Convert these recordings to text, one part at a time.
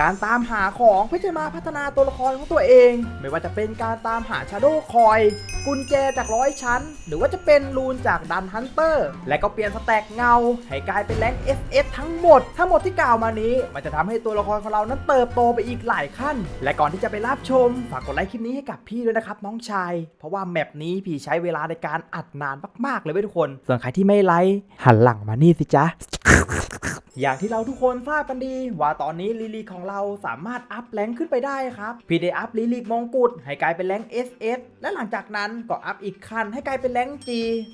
การตามหาของเพื่อจะมาพัฒนาตัวละครของตัวเอง ไม่ว่าจะเป็นการตามหาชาโดว์คอย กุญแจจากร้อยชั้น หรือว่าจะเป็นรูนจากดันฮันเตอร์ และก็เปลี่ยนสแต็กเงา ให้กลายเป็นแรง SS ทั้งหมด ทั้งหมดที่กล่าวมานี้ มันจะทำให้ตัวละครของเรานั้นเติบโตไปอีกหลายขั้น และก่อนที่จะไปรับชม ฝากกดไลค์คลิปนี้ให้กับพี่ด้วยนะครับน้องชาย เพราะว่าแมปนี้พี่ใช้เวลาในการอัดนานมากๆเลยทุกคน ส่วนใครที่ไม่ไลค์หันหลังมานี่สิจ๊ะ อย่างที่เราทุกคนทราบกันดี ว่าตอนนี้ลิลิกของเราสามารถอัพแรงขึ้นไปได้ครับพี่ได้อัพลิลิกมงกุฎให้กลายเป็นแรง SS และหลังจากนั้นก็อัพอีกขั้นให้กลายเป็นแรง G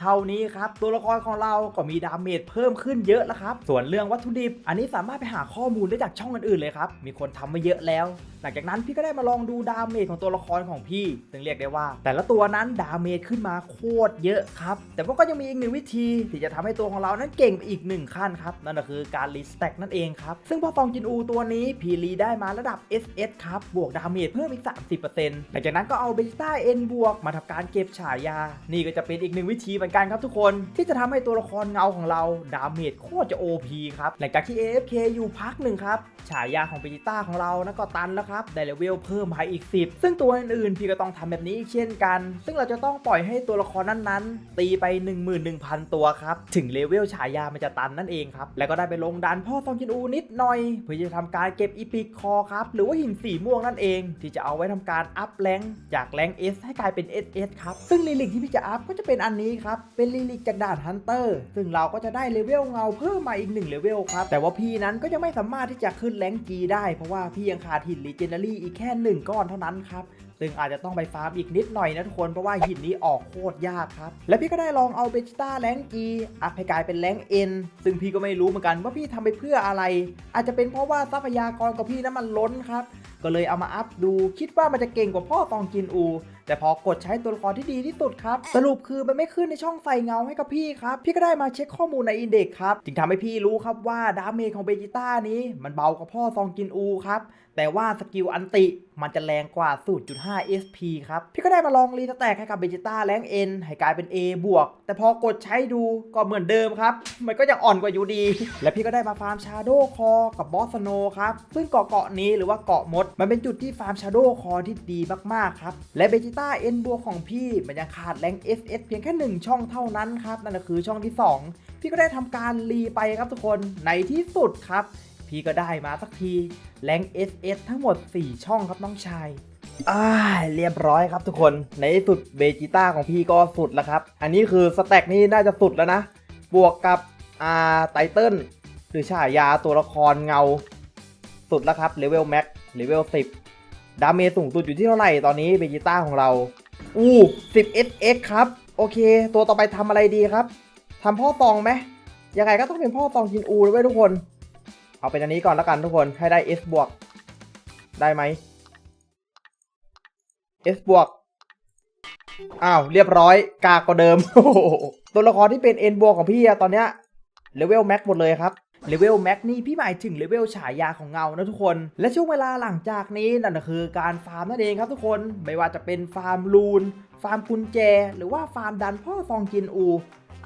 เท่านี้ครับตัวละครของเราก็มีดาเมจเพิ่มขึ้นเยอะแล้วครับ ส่วนเรื่องวัตถุดิบ อันนี้สามารถไปหาข้อมูลได้จากช่องอื่นๆเลยครับ มีคนทำมาเยอะแล้ว หลังจากนั้นพี่ก็ได้มาลองดูดาเมจของตัวละครของพี่ ซึ่งเรียกได้ว่า แต่ละตัวนั้นดาเมจขึ้นมาโคตรเยอะครับ แต่ว่าก็ยังมีอีกหนึ่งวิธีที่จะทำให้ตัวของเรานั้นเก่งไปอีกหนึ่งขั้นครับ นั่นก็คือการรีสแต็กนั่นเองครับ ซึ่งพอฟองจินอูตัวนี้พีรีได้มาระดับ SS ครับ บวกดาเมจเพิ่มอีก 30%หลังจากนั้นก็เอาเบต้าเอ็นบวกมาทำการเก็บฉายา นี่ก็จะเป็นอีกหนึ่งวิธีเหมือนกันครับทุกคน ที่จะทำให้ตัวละครเงาของเราดาเมจโคตรจะ OP ครับ หลังจากที่ AFK อยู่พักหนึ่งครับ ฉายาของเบจิต้าของเรานะก็ตันแล้วครับ ได้เลเวลเพิ่มไปอีก 10 ซึ่งตัวอื่นๆพี่ก็ต้องทำแบบนี้อีกเช่นกัน ซึ่งเราจะต้องปล่อยให้ตัวละครนั้นๆ ตีไป 11,000 ตัวครับ ถึงเลเวลฉายามันจะตันนั่นเองครับ แล้วก็ได้ไปลงดันพ่อซองจินอูนิดหน่อย เพื่อจะทำการเก็บอีพิกคอครับ หรือว่าหินสีม่วงนั่นเอง ที่จะเอาไว้ทำการอัพแรงจากแรงค์ S ให้กลายเป็น SS ครับ ซึ่งลิลิกที่พี่จะอัพก็จะเป็นอันนี้ครับ เป็นลิลิกจากด่านฮันเตอร์ซึ่งเราก็จะได้เลเวลเงาเพิ่มมาอีก1เลเวลครับ แต่ว่าพี่นั้นก็ยังไม่สามารถที่จะขึ้นแรงค์ G ได้ เพราะว่าพี่ยังขาดหินลีเจนดารี่อีกแค่ 1 ก้อนเท่านั้นครับ ซึ่งอาจจะต้องไปฟาร์มอีกนิดหน่อยนะทุกคน เพราะว่าหินนี้ออกโคตรยากครับ และพี่ก็ได้ลองเอาเบจิต้าแรงกีอัพให้กลายเป็นแรงเอ็นซึ่งพี่ก็ไม่รู้เหมือนกันว่าพี่ทำไปเพื่ออะไร อาจจะเป็นเพราะว่าทรัพยากรของพี่นั้นมันล้นครับ ก็เลยเอามาอัพดูคิดว่ามันจะเก่งกว่าพ่อตองกินอู แต่พอกดใช้ตัวละครที่ดีที่สุดครับ สรุปคือมันไม่ขึ้นในช่องใส่เงาให้กับพี่ครับ พี่ก็ได้มาเช็คข้อมูลในอินเด็กครับ จึงทำให้พี่รู้ครับว่าดาเมจของเบจิต้านี้ มันเบากว่าพ่อซองกินอูครับ แต่ว่าสกิลอันติมันจะแรงกว่า 0.5 SP ครับ พี่ก็ได้มาลองรีสแต็กให้กับเบจิต้าแรงเอ็นให้กลายเป็น A บวก แต่พอกดใช้ดูก็เหมือนเดิมครับ มันก็ยังอ่อนกว่าอยู่ดี และพี่ก็ได้มาฟาร์มชาโดคอกับบอสสโนครับ ซึ่งเกาะเกาะนี้หรือว่าเกาะมดมันเป็นจุดที่ฟาร์มชาโดคอที่ดีมากๆครับ และเบจิต้าเอ็นบวกของพี่มันยังขาดแรง SS เพียงแค่ 1 ช่องเท่านั้นครับ นั่นก็คือช่องที่ 2 พี่ก็ได้ทำการรีไปครับทุกคนในที่สุดครับ พี่ก็ได้มาสักทีแรง SS ทั้งหมด 4 ช่องครับน้องชายอ่าเรียบร้อยครับทุกคนในที่สุดเบจิต้าของพี่ก็สุดแล้วครับ อันนี้คือสแต็กนี่น่าจะสุดแล้วนะ บวกกับอ่าไตเติลหรือฉายาตัวละครเงา สุดแล้วครับเลเวลแม็ก เลเวล10ดาเมจสูงสุดอยู่ที่เท่าไหร่ตอนนี้เบจิต้าของเรา อู้10 SX ครับ โอเค ตัวต่อไปทำอะไรดีครับทำพ่อตองไหมยังไงก็ต้องเป็นพ่อตองจินอูเลยเว้ยทุกคน เอาเป็นอันนี้ก่อนแล้วกันทุกคน ให้ได้ S บวก ได้ไหม S บวก อ้าว เรียบร้อย กากกว่าเดิม ตัวละครที่เป็น N บวกของพี่อะตอนเนี้ยเลเวลแม็กหมดเลยครับ เลเวลแม็กนี่พี่หมายถึงเลเวลฉายาของเงานะทุกคน และช่วงเวลาหลังจากนี้นั่นก็คือการฟาร์มนั่นเองครับทุกคนไม่ว่าจะเป็นฟาร์มลูน ฟาร์มกุญแจ หรือว่าฟาร์มดันพ่อฟองกินอู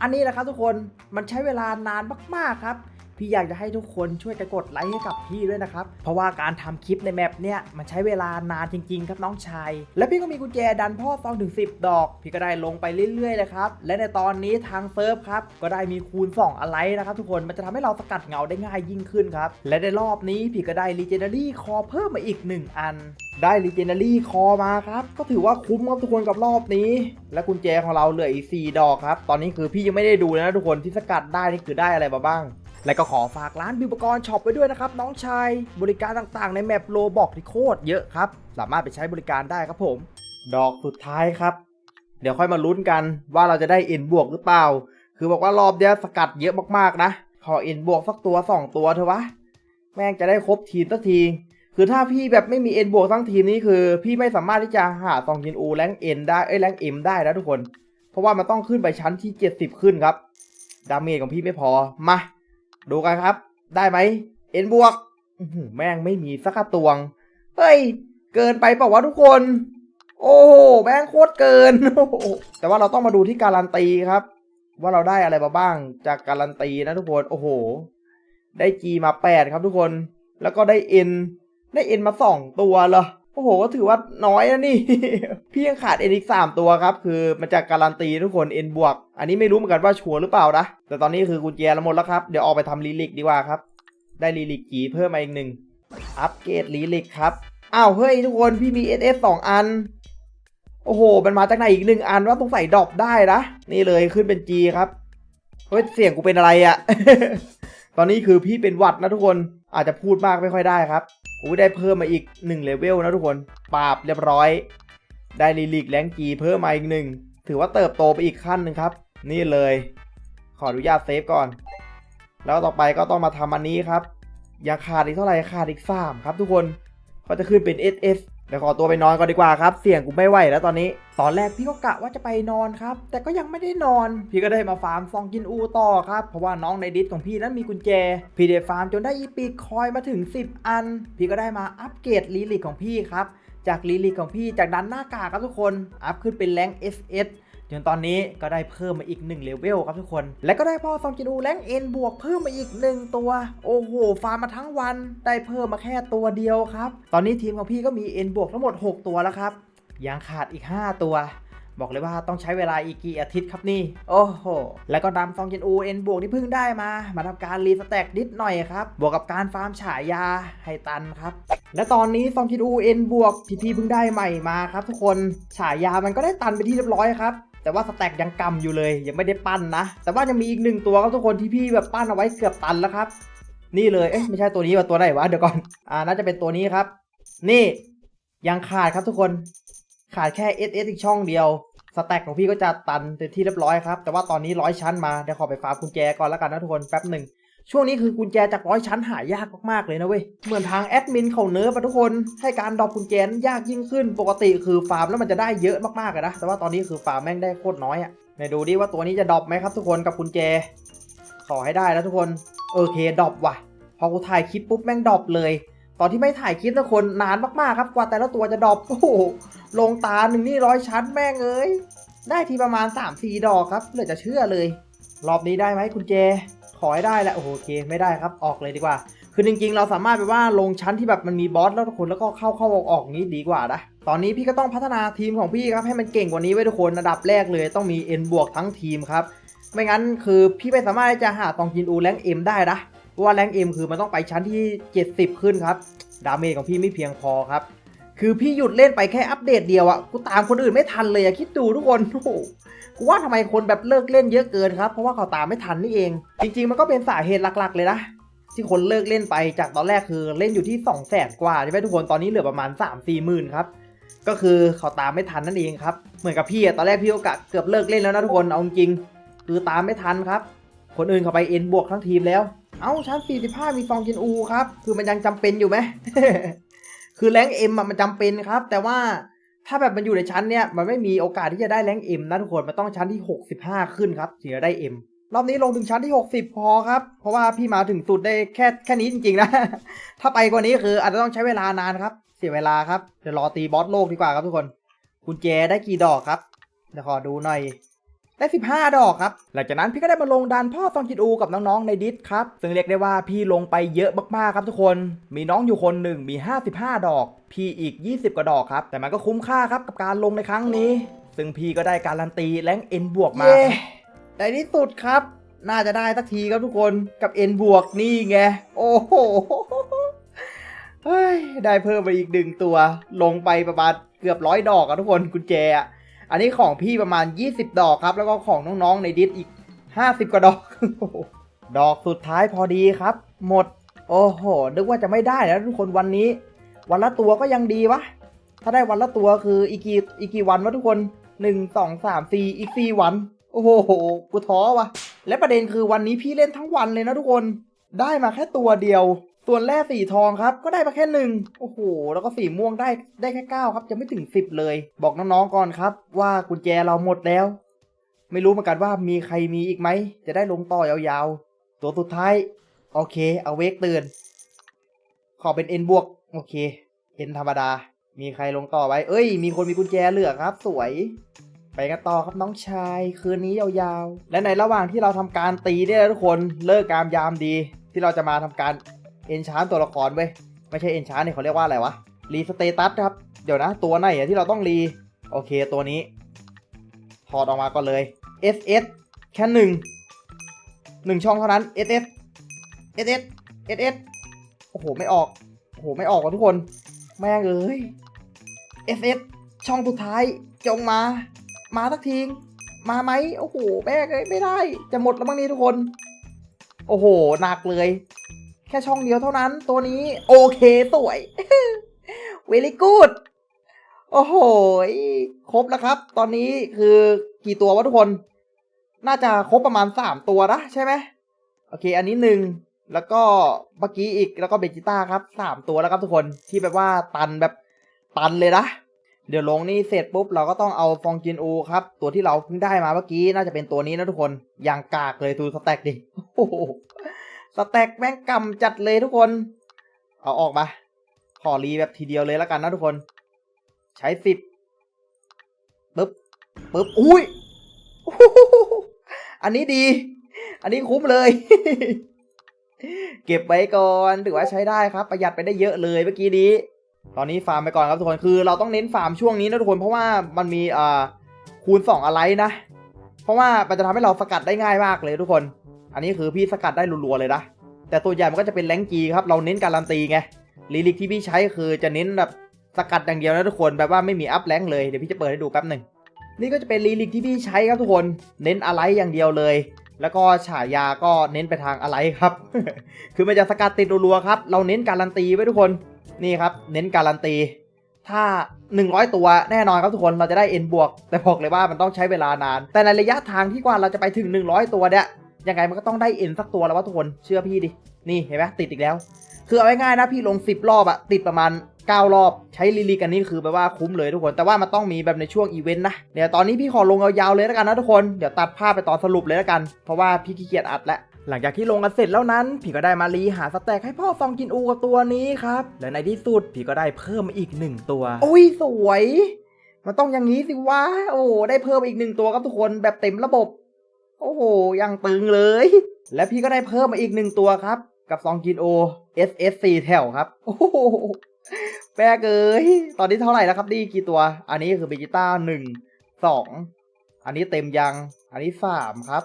อันนี้แหละครับทุกคนมันใช้เวลานานมากๆครับ พี่อยากจะให้ทุกคนช่วยกันกดไลค์ให้กับพี่ด้วยนะครับ เพราะว่าการทำคลิปในแมปเนี่ยมันใช้เวลานานจริง ๆ ครับน้องชาย และพี่ก็มีกุญแจดันพ่อฟองถึง 10 ดอก พี่ก็ได้ลงไปเรื่อยๆเลยครับ และในตอนนี้ทางเซิร์ฟครับก็ได้มีคูณ 2 อะไรนะครับ ทุกคนมันจะทำให้เราสกัดเงาได้ง่ายยิ่งขึ้นครับ และในรอบนี้พี่ก็ได้ Legendary คอเพิ่มมาอีก 1 อัน ได้ Legendary คอมาครับ ก็ถือว่าคุ้มครับทุกคนกับรอบนี้ และกุญแจของเราเหลืออีก4ดอกครับ ตอนนี้คือพี่ยังไม่ได้ดูนะทุกคนที่สกัดได้นี่คือได้อะไรมาบ้าง และก็ขอฝากร้านบิวปกรณ์ช็อปไว้ด้วยนะครับ น้องชาย บริการต่างๆ ในแมปโลบอกที่โคตรเยอะครับ สามารถไปใช้บริการได้ครับผม ดอกสุดท้ายครับ เดี๋ยวค่อยมาลุ้นกันว่าเราจะได้เอ็นบวกหรือเปล่า คือบอกว่ารอบเนี้ยสกัดเยอะมากๆนะ ขอเอ็นบวกสักตัวสองตัวเถอะวะ แม่งจะได้ครบทีมสักที คือถ้าพี่แบบไม่มีเอ็นบวกทั้งทีมนี้คือ พี่ไม่สามารถที่จะหาซองกินอูแรงเอ็นได้เอ้ยแรงเอ็มได้นะทุกคน เพราะว่ามันต้องขึ้นไปชั้นที่ 70 ขึ้นครับ ดาเมจของพี่ไม่พอ มา ดูกันครับ ได้ไหมเอ็นบวกแม่งไม่มีสักตวง เฮ้ย เกินไปเปล่าวะทุกคน โอ้โหแม่งโคตรเกิน แต่ว่าเราต้องมาดูที่การันตีครับ ว่าเราได้อะไรมาบ้างจากการันตีนะทุกคน โอ้โห ได้ G มา 8 ครับทุกคน แล้วก็ได้ N ได้เอ็นมาสองตัวเหรอ โอ้โหก็ถือว่าน้อยนะนี่ พี่ยังขาดเอ็นอีกสามตัวครับ คือมันจะการันตีทุกคนเอ็นบวก อันนี้ไม่รู้เหมือนกันว่าชัวร์หรือเปล่านะ แต่ตอนนี้คือกุญแจเราหมดแล้วครับ เดี๋ยวออกไปทำลีลิกดีกว่าครับ ได้ลีลิกกีเพิ่มมาอีกหนึ่ง อัปเกรดลีลิกครับ อ้าวเฮ้ยทุกคนพี่มี SS สองอัน โอ้โห มันมาจากไหนอีกหนึ่งอันว่าต้องใส่ดรอปได้นะ นี่เลยขึ้นเป็น G ครับ เฮ้ยเสียงกูเป็นอะไรอะ ตอนนี้คือพี่เป็นหวัดนะทุกคนอาจจะพูดมากไม่ค่อยได้ครับอู้ได้เพิ่มมาอีก1เลเวลนะทุกคนปราบเรียบร้อย ได้ลีลิกแรงจีเพิ่มมาอีกหนึ่งถือว่าเติบโตไปอีกขั้นหนึ่งครับ นี่เลย ขออนุญาตเซฟก่อน แล้วต่อไปก็ต้องมาทำอันนี้ครับยังขาดอีกเท่าไหร่ขาดอีกสามครับทุกคนก็จะขึ้นเป็น SS เดี๋ยวขอตัวไปนอนก่อนดีกว่าครับ เสี่ยงกูไม่ไหวแล้วตอนนี้ ตอนแรกพี่ก็กะว่าจะไปนอนครับ แต่ก็ยังไม่ได้นอน พี่ก็ได้มาฟาร์มซองกินอูต่อครับ เพราะว่าน้องในดิสของพี่นั้นมีกุญแจ พี่ได้ฟาร์มจนได้อีปีคอยมาถึง 10 อัน พี่ก็ได้มาอัปเกรดลีลิกของพี่ครับ จากลีลิกของพี่จากดันหน้ากากครับทุกคน อัพขึ้นเป็นแรง SS จนตอนนี้ก็ได้เพิ่มมาอีก1เลเวลครับทุกคน และก็ได้พ่อซองกินูแรงเอ็นบวกเพิ่มมาอีก 1 ตัว โอ้โห ฟาร์มมาทั้งวัน ได้เพิ่มมาแค่ตัวเดียวครับ ตอนนี้ทีมของพี่ก็มีเอ็นบวกทั้งหมด 6 ตัวแล้วครับ ยังขาดอีก 5 ตัว บอกเลยว่าต้องใช้เวลาอีกกี่อาทิตย์ครับนี่ โอ้โห แล้วก็นำซองเจนอูเอ็นบวกที่เพิ่งได้มา มาทำการรีสแต็กนิดหน่อยครับ บวกกับการฟาร์มฉายาให้ตันครับและตอนนี้ซองเจนอูเอ็นบวกที่พี่เพิ่งได้ใหม่มาครับทุกคน ฉายามันก็ได้ตันไปที่เรียบร้อยครับ แต่ว่าสแต็กยังกำอยู่เลย ยังไม่ได้ปั้นนะ แต่ว่ายังมีอีกหนึ่งตัวครับทุกคนที่พี่แบบปั้นเอาไว้เกือบตันแล้วครับ นี่เลยเอ๊ะไม่ใช่ตัวนี้ว่าตัวไหนวะเดี๋ยวก่อนอ่าน่าจะเป็นตัวนี้ครับ นี่ยังขาดครับทุกคนขาดแค่ SS อีกช่องเดียวสแต็กของพี่ก็จะตันเต็มที่เรียบร้อยครับ แต่ว่าตอนนี้ร้อยชั้นมาเดี๋ยวขอไปฟาร์มกุญแจก่อนแล้วกันนะทุกคนแป๊บหนึ่ง ช่วงนี้คือกุญแจจากร้อยชั้นหายากมากๆเลยนะเว้ย เหมือนทางแอดมินเขาเนิร์ฟทุกคน ให้การดรอปกุญแจยากยิ่งขึ้น ปกติคือฟาร์มแล้วมันจะได้เยอะมากๆอะนะ แต่ว่าตอนนี้คือฟาร์มแม่งได้โคตรน้อยอะไหนดูดิว่าตัวนี้จะดรอปไหมครับทุกคนกับกุญแจ ขอให้ได้แล้วทุกคน โอเคดรอปว่ะ พอกูถ่ายคลิปปุ๊บแม่งดรอปเลย ตอนที่ไม่ถ่ายคลิปนะคนนานมากๆครับกว่าแต่ละตัวจะดรอป โอ้โห ลงตาหนึ่งนี่ร้อยชั้นแม่งเอ้ย ได้ทีประมาณ3-4ดอกครับเหลือจะเชื่อเลย รอบนี้ได้ไหมคุณเจ ขอให้ได้แหละโอโอเคไม่ได้ครับออกเลยดีกว่า คือจริงๆ เราสามารถไปว่าลงชั้นที่แบบมันมีบอสแล้วทุกคนแล้วก็เข้าเข้าออกออกนี้ดีกว่านะตอนนี้พี่ก็ต้องพัฒนาทีมของพี่ครับให้มันเก่งกว่านี้ไว้ทุกคนระดับแรกเลยต้องมี N บวกทั้งทีมครับไม่งั้นคือพี่ไม่สามารถจะหาตองกินอูแรงเอ็มได้นะเพราะว่าแรงเอ็มคือมันต้องไปชั้นที่ 70 ขึ้นครับดาเมจของพี่ไม่เพียงพอครับ คือพี่หยุดเล่นไปแค่อัปเดตเดียวอะกูตามคนอื่นไม่ทันเลยอะคิดดูทุกคนโอ้โหกูว่าทำไมคนแบบเลิกเล่นเยอะเกินครับเพราะว่าเขาตามไม่ทันนี่เอง จริง ๆ มันก็เป็นสาเหตุหลัก ๆ เลยนะที่คนเลิกเล่นไปจากตอนแรกคือเล่นอยู่ที่2 0 0แสนกว่าใช่ไหมทุกคนตอนนี้เหลือประมาณ 3 4หมื่นครับก็คือเขาตามไม่ทันนั่นเองครับเหมือนกับพี่อะตอนแรกพี่โอกาสเกือบเลิกเล่นแล้วนะทุกคนเอาจริงคือตามไม่ทันครับ คนอื่นเขาไปเอ็นบวกทั้งทีมแล้ว เอ้าชั้น45มีฟองกินอูครับ คือมันยังจำเป็นอยู่ไหม คือแรงเอ็มมันจำเป็นครับ แต่ว่าถ้าแบบมันอยู่ในชั้นเนี้ยมันไม่มีโอกาสที่จะได้แรงเอ็มนะทุกคนมันต้องชั้นที่ 65 ขึ้นครับถึงจะได้เอ็มรอบนี้ลงถึงชั้นที่ 60 พอครับ เพราะว่าพี่มาถึงสุดได้แค่แค่นี้จริงๆนะ ถ้าไปกว่านี้คืออาจจะต้องใช้เวลานานครับ เสียเวลาครับเดี๋ยวรอตีบอสโลกดีกว่าครับทุกคนกุญแจได้กี่ดอกครับเดี๋ยวขอดูหน่อย ได้ 15 ดอกครับ หลังจากนั้นพี่ก็ได้มาลงดันพ่อซองจิตอูกับน้องๆในดิสครับ ซึ่งเรียกได้ว่าพี่ลงไปเยอะมากๆครับทุกคน มีน้องอยู่คนหนึ่งมี 55 ดอก พี่อีก 20 กว่าดอกครับ แต่มันก็คุ้มค่าครับกับการลงในครั้งนี้ ซึ่งพี่ก็ได้การันตีแรงเอ็นบวกมา ในที่สุดครับ น่าจะได้สักทีครับทุกคน กับ N บวกนี่ไง โอ้โหเฮ้ยได้เพิ่มไปอีกหนึ่งตัว ลงไปประมาณเกือบร้อยดอกอะทุกคนกุญแจอะ อันนี้ของพี่ประมาณ 20 ดอกครับ แล้วก็ของน้องๆในดิสอีก 50 กว่าดอก ดอกสุดท้ายพอดีครับ หมด โอ้โห นึกว่าจะไม่ได้แล้วทุกคนวันนี้ วันละตัวก็ยังดีวะ ถ้าได้วันละตัวคืออีกกี่อีกกี่วันวะทุกคน 1 2 3 4 อีก 4 วัน โอ้โห กูท้อวะและประเด็นคือวันนี้พี่เล่นทั้งวันเลยนะทุกคน ได้มาแค่ตัวเดียว ส่วนแร่สีทองครับก็ได้มาแค่หนึ่งโอ้โห แล้วก็สีม่วงได้ได้แค่เก้าครับจะไม่ถึงสิบเลย บอกน้องๆก่อนครับ ว่ากุญแจเราหมดแล้ว ไม่รู้เหมือนกันว่ามีใครมีอีกไหม จะได้ลงต่อยาวๆ ตัวสุดท้าย โอเค เอาเวกเตือน ขอเป็นเอ็นบวก โอเค เอ็นธรรมดา มีใครลงต่อไว้ เอ้ย มีคนมีกุญแจเหลือครับ สวย ไปกันต่อครับน้องชาย คืนนี้ยาวๆ และในระหว่างที่เราทำการตีเนี่ยทุกคน เลิกการยามดี ที่เราจะมาทำการ เอนชานตัวละครเว้ยไม่ใช่เอนชาร์เนี่ยเขาเรียกว่าอะไรวะรีสเตตัสครับ เดี๋ยวนะ ตัวไหนที่เราต้องรี โอเคตัวนี้ ถอดออกมาก่อนเลย SS แค่หนึ่งหนึ่งช่องเท่านั้น SS SS SS โอ้โห ไม่ออก โอ้โห ไม่ออกว่ะทุกคน แม่งเอ้ย SS ช่องสุดท้ายจงมา มาสักทีมาไหมโอ้โห แม่งเอ้ยไม่ได้ จะหมดแล้วมั้งนี่ทุกคน โอ้โห หนักเลย แค่ช่องเดียวเท่านั้นตัวนี้ โอเคสวยเวลี่กูดโอ้โหครบแล้วครับ ตอนนี้คือกี่ตัววะทุกคน น่าจะครบประมาณสามตัวนะใช่ไหมโอเค อันนี้หนึ่งแล้วก็เมื่อกี้อีกแล้วก็เบจิต้าครับสามตัวแล้วครับทุกคนที่แบบว่าตันแบบตันเลยนะเดี๋ยวลงนี่เสร็จปุ๊บเราก็ต้องเอาฟองจินอูครับ ตัวที่เราเพิ่งได้มาเมื่อกี้น่าจะเป็นตัวนี้นะทุกคนอย่างกากเลยดูสแต็กดิโอ้โห สแต็กแม่งกำจัดเลยทุกคน เอาออกมา ขอรีแบบทีเดียวเลยแล้วกันนะทุกคน ใช้สิบปึ๊บปึ๊บอุ้ยอ้โหอันนี้ดี อันนี้คุ้มเลย เก็บไว้ก่อนถือว่าใช้ได้ครับ ประหยัดไปได้เยอะเลยเมื่อกี้นี้ ตอนนี้ฟาร์มไปก่อนครับทุกคน คือเราต้องเน้นฟาร์มช่วงนี้นะทุกคน เพราะว่ามันมีอ่าคูณ2อะไรนะ เพราะว่ามันจะทำให้เราสกัดได้ง่ายมากเลยทุกคน อันนี้คือพี่สกัดได้รัวๆเลยนะแต่ตัวใหญ่มันก็จะเป็นแรงจีครับเราเน้นการันตีไงลิลิกที่พี่ใช้คือจะเน้นแบบสกัดอย่างเดียวนะทุกคนแบบว่าไม่มีอัพแรงเลยเดี๋ยวพี่จะเปิดให้ดูแป๊บหนึ่งนี่ก็จะเป็นลิลิกที่พี่ใช้ครับทุกคนเน้นอะไรอย่างเดียวเลย แล้วก็ฉายาก็เน้นไปทางอะไรครับ คือมันจะสกัดติดรัวๆครับเราเน้นการันตีไว้ทุกคนนี่ครับ เน้นการันตี ถ้า 100 ตัวแน่นอนครับทุกคนเราจะได้ N บวกแต่บอกเลยว่ามันต้องใช้เวลานาน แต่ในระยะทางที่กว่าเราจะไปถึง 100 ตัวเนี่ย ยังไงมันก็ต้องได้ N สักตัวแล้วว่าทุกคนเชื่อพี่ดิ นี่เห็นไหมติดอีกแล้ว คือเอาง่ายๆนะพี่ลง 10 รอบอะติดประมาณ 9 รอบใช้ลีลีกันนี่คือแปลว่าคุ้มเลยทุกคน แต่ว่ามันต้องมีแบบในช่วงอีเวนต์นะ เดี๋ยวตอนนี้พี่ขอลงยาวๆเลยแล้วกันนะทุกคน เดี๋ยวตัดภาพไปตอนสรุปเลยแล้วกัน เพราะว่าพี่ขี้เกียจอัดแล้วหลังจากที่ลงกันเสร็จแล้วนั้นพี่ก็ได้มารีหาสแต็กให้พ่อฟองกินอูกับตัวนี้ครับ และในที่สุดพี่ก็ได้เพิ่มมาอีกหนึ่งตัว โอ้ยสวย มันต้องอย่างนี้สิวะ โอ้ได้เพิ่มอีกหนึ่งตัวครับทุกคนแบบเต็มระบบ โอ้โห ยังตึงเลย และพี่ก็ได้เพิ่มมาอีกหนึ่งตัวครับ กับซองกินโอ SSC แถวครับ โอ้โหแปลกเอ้ยตอนนี้เท่าไหร่แล้วครับดีกี่ตัว อันนี้คือเบจิต้าหนึ่งสองอันนี้เต็มยัง อันนี้สามครับ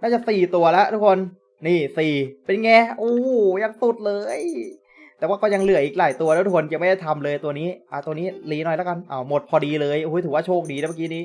น่าจะสี่ตัวแล้วทุกคน นี่สี่เป็นไง โอ้โห ยังสุดเลย แต่ว่าก็ยังเหลืออีกหลายตัวแล้วทุกคนยังไม่ได้ทำเลยตัวนี้ อะตัวนี้รีหน่อยแล้วกันอ้าวหมดพอดีเลย โอ้ยถือว่าโชคดีนะเมื่อกี้นี้